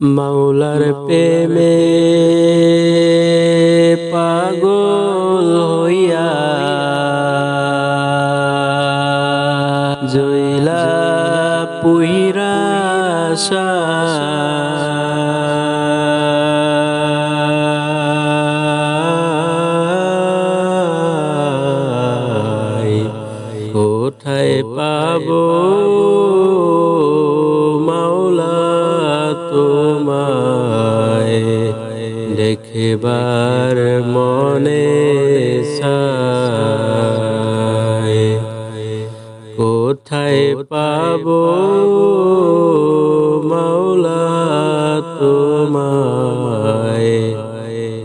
মাওলার প্রেমে পাগল হইয়া জইলা পুইরা কোথায় পাবো? দেখবার মনে কোথায় পাব মাওলা তোমায়?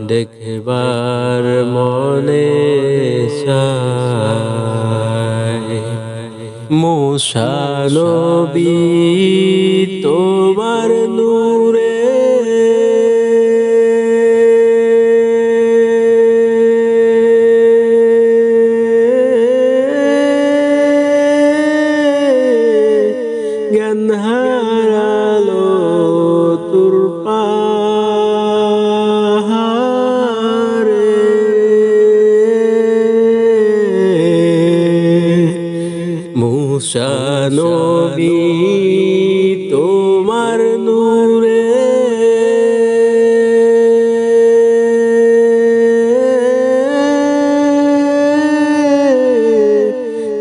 দেখবার মনে চায় মুসানবী তোমার নূরে জ্ঞান হারালো তোর পাহাড়ে মুসা নবী তোমার নূরে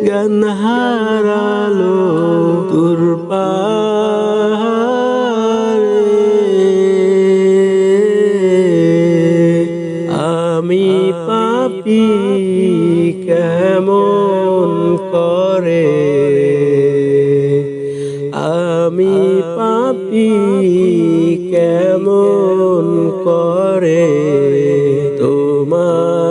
গান হারালো আমি পাপি কেমন করে? আমি পাপি কেমন করে? তোমার